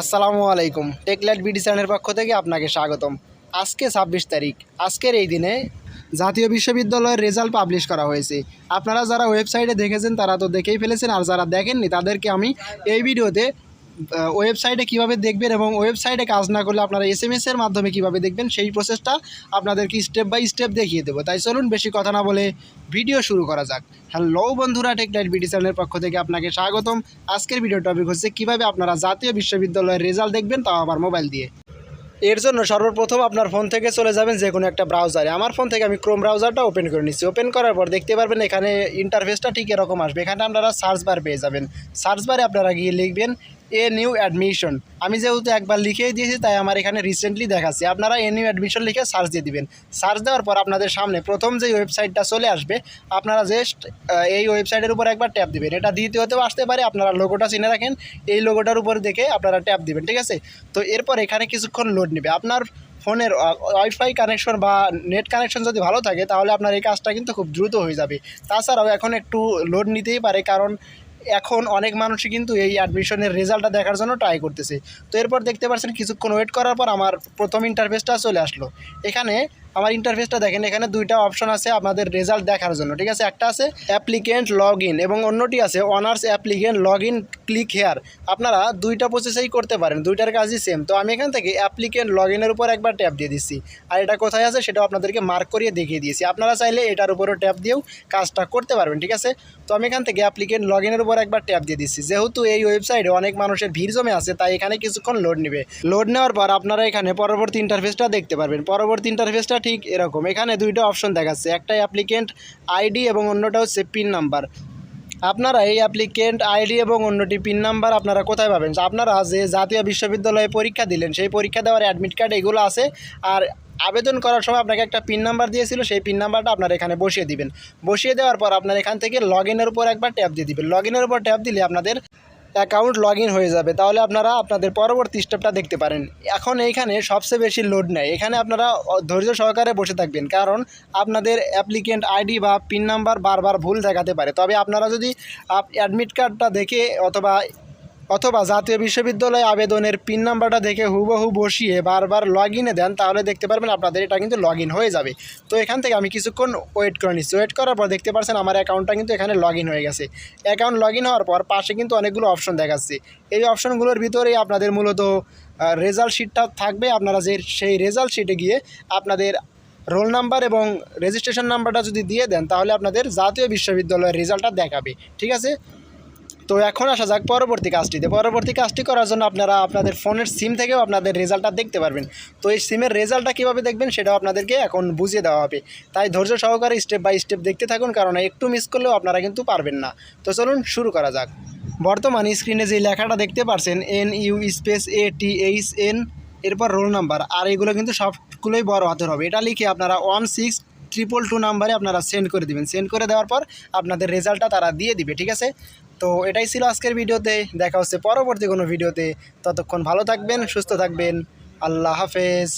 আসসালামু আলাইকুম। টেকলাইট বিডি চ্যানেলের পক্ষ থেকে আপনাকে স্বাগতম। আজকে ছাব্বিশ তারিখ। আজকের এই দিনে জাতীয় বিশ্ববিদ্যালয়ের রেজাল্ট পাবলিশ করা হয়েছে। আপনারা যারা ওয়েবসাইটে দেখেছেন, তারা তো দেখেই ফেলেছেন। আর যারা দেখেননি, তাদেরকে আমি এই ভিডিওতে ওয়েবসাইটে কীভাবে দেখবেন এবং ওয়েবসাইটে কাজ না করলে আপনারা এস এম এর মাধ্যমে কীভাবে দেখবেন, সেই প্রসেসটা আপনাদেরকে স্টেপ বাই স্টেপ দেখিয়ে দেবো। তাই চলুন বেশি কথা না বলে ভিডিও শুরু করা যাক। হ্যালো বন্ধুরা টেকলাইট বিডি চ্যানেলের পক্ষ থেকে আপনাকে স্বাগতম। আজকের ভিডিও টপিক হচ্ছে কীভাবে আপনারা জাতীয় বিশ্ববিদ্যালয়ের রেজাল্ট দেখবেন, তাও আবার মোবাইল দিয়ে। এর জন্য সর্বপ্রথম আপনার ফোন থেকে চলে যাবেন যে কোনো একটা ব্রাউজারে আমার ফোন থেকে আমি ক্রোম ব্রাউজারটা ওপেন করে নিচ্ছি। ওপেন করার পর দেখতে পারবেন এখানে ইন্টারফেসটা ঠিক এরকম আসবে। এখানে আপনারা সার্চ বার পেয়ে যাবেন। সার্চ বারে আপনারা গিয়ে লিখবেন এ নিউ অ্যাডমিশন। আমি যেহেতু একবার লিখেই দিয়েছি, তাই আমার এখানে রিসেন্টলি দেখাচ্ছে। আপনারা এ নিউ অ্যাডমিশন লিখে সার্চ দিয়ে দিবেন। সার্চ দেওয়ার পর আপনাদের সামনে প্রথম যে ওয়েবসাইটটা চলে আসবে, আপনারা জাস্ট এই ওয়েবসাইটের উপর একবার ট্যাপ দিবেন। এটা দ্বিতীয়তেও আসতে পারে, আপনারা লোগোটা চিনে রাখেন। এই লোগোটার উপর দেখে আপনারা ট্যাপ দিবেন, ঠিক আছে? তো এরপর এখানে কিছুক্ষণ লোড নেবে। আপনার ফোনের ওয়াইফাই কানেকশন বা নেট কানেকশন যদি ভালো থাকে, তাহলে আপনার এই কাজটা কিন্তু খুব দ্রুত হয়ে যাবে। তাছাড়াও এখন একটু লোড নিতেই পারে, কারণ এখন অনেক মানুষই কিন্তু এই অ্যাডমিশনের রেজাল্টটা দেখার জন্য ট্রাই করতেছে। তো এরপর দেখতে পাচ্ছেন কিছুক্ষণ ওয়েট করার পর আমার প্রথম ইন্টারফেসটা চলে আসলো। এখানে আমার ইন্টারফেসটা দেখেন, এখানে দুইটা অপশন আছে আপনাদের রেজাল্ট দেখার জন্য, ঠিক আছে? একটা আছে অ্যাপ্লিকেন্ট লগ ইন এবং অন্যটি আছে honours applicant log in click here আপনারা দুইটা প্রসেসেই করতে পারেন, দুইটার কাজই সেম তো আমি এখান থেকে অ্যাপ্লিকেন্ট লগ ইনের উপর একবার ট্যাপ দিয়ে দিচ্ছি। আর এটা কোথায় আছে সেটাও আপনাদেরকে মার্ক করিয়ে দেখিয়ে দিয়েছি। আপনারা চাইলে এটার উপরও ট্যাপ দিয়েও কাজটা করতে পারবেন, ঠিক আছে? তো আমি এখান থেকে অ্যাপ্লিকেন্ট লগ ইনের উপর একবার ট্যাপ দিয়ে দিচ্ছি। যেহেতু এই ওয়েবসাইটে অনেক মানুষের ভিড় জমে আছে, তাই এখানে কিছুক্ষণ লোড নেবে। লোড নেওয়ার পর আপনারা এখানে পরবর্তী ইন্টারফেসটা দেখতে পারবেন। পরবর্তী ইন্টারফেসটা ঠিক এরকম। এখানে দুইটা অপশন দেখাচ্ছে। একটা অ্যাপ্লিকেন্ট আইডি এবং অন্যটা হচ্ছে পিন নাম্বার আপনারা এই অ্যাপ্লিকেন্ট আইডি এবং অন্যটি পিন নাম্বার আপনারা কোথায় পাবেন? আপনারা যে জাতীয় বিশ্ববিদ্যালয়ে পরীক্ষা দিলেন, সেই পরীক্ষা দেওয়ার অ্যাডমিট কার্ড এগুলো আছে। আর আবেদন করার সময় আপনাকে একটা পিন নাম্বার দিয়েছিল, সেই পিন নাম্বারটা আপনারা এখানে বসিয়ে দিবেন। বসিয়ে দেওয়ার পর আপনার এখান থেকে লগ ইনের উপর একবার ট্যাপ দিয়ে দিবেন। লগ ইনের উপর ট্যাপ দিলে আপনাদের অ্যাকাউন্ট লগ হয়ে যাবে, তাহলে আপনারা আপনাদের পরবর্তী স্টেপটা দেখতে পারেন। এখন এইখানে সবচেয়ে বেশি লোড নেয়। এখানে আপনারা ধৈর্য সহকারে বসে থাকবেন, কারণ আপনাদের অ্যাপ্লিকেন্ট আইডি বা পিন নাম্বার বারবার ভুল দেখাতে পারে। তবে আপনারা যদি অ্যাডমিট কার্ডটা দেখে অথবা অথবা জাতীয় বিশ্ববিদ্যালয়ে আবেদনের পিন নাম্বারটা দেখে হুবহু বসিয়ে বারবার লগ ইনে দেন, তাহলে দেখতে পারবেন আপনাদের এটা কিন্তু লগ হয়ে যাবে। তো এখান থেকে আমি কিছুক্ষণ ওয়েট করে নিচ্ছি। ওয়েট করার পর দেখতে পাচ্ছেন আমার অ্যাকাউন্টটা কিন্তু এখানে লগ হয়ে গেছে। অ্যাকাউন্ট লগ হওয়ার পর পাশে কিন্তু অনেকগুলো অপশন দেখাচ্ছে। এই অপশনগুলোর ভিতরেই আপনাদের মূলত রেজাল্ট শিটটা থাকবে। আপনারা যে, সেই রেজাল্ট শিটে গিয়ে আপনাদের রোল নাম্বার এবং রেজিস্ট্রেশন নাম্বারটা যদি দিয়ে দেন, তাহলে আপনাদের জাতীয় বিশ্ববিদ্যালয়ের রেজাল্টটা দেখাবে। ঠিক আছে? তো এখন আসা যাক পরবর্তী কাজটিতে পরবর্তী কাজটি করার জন্য আপনারা আপনাদের ফোনের সিম থেকেও আপনাদের রেজাল্টটা দেখতে পারবেন। তো এই সিমের রেজাল্টটা কীভাবে দেখবেন সেটাও আপনাদেরকে এখন বুঝিয়ে দেওয়া হবে। তাই ধৈর্য সহকারে স্টেপ বাই স্টেপ দেখতে থাকুন, কারণ একটু মিস করলেও আপনারা কিন্তু পারবেন না। তো চলুন শুরু করা যাক। বর্তমানে স্ক্রিনে যে লেখাটা দেখতে পারছেন N U space A T H N এরপর রোল নাম্বার আর এগুলো কিন্তু সবগুলোই বড় হাতের হবে। এটা লিখে আপনারা ওয়ান সিক্স ট্রিপল টু নাম্বারে আপনারা সেন্ড করে দিবেন। সেন্ড করে দেওয়ার পর আপনাদের রেজাল্টটা তারা দিয়ে দিবে, ঠিক আছে? তো এটাই ছিল আজকের ভিডিওতে। দেখা হচ্ছে পরবর্তী কোনো ভিডিওতে। ততক্ষণ ভালো থাকবেন, সুস্থ থাকবেন। আল্লাহ হাফেজ।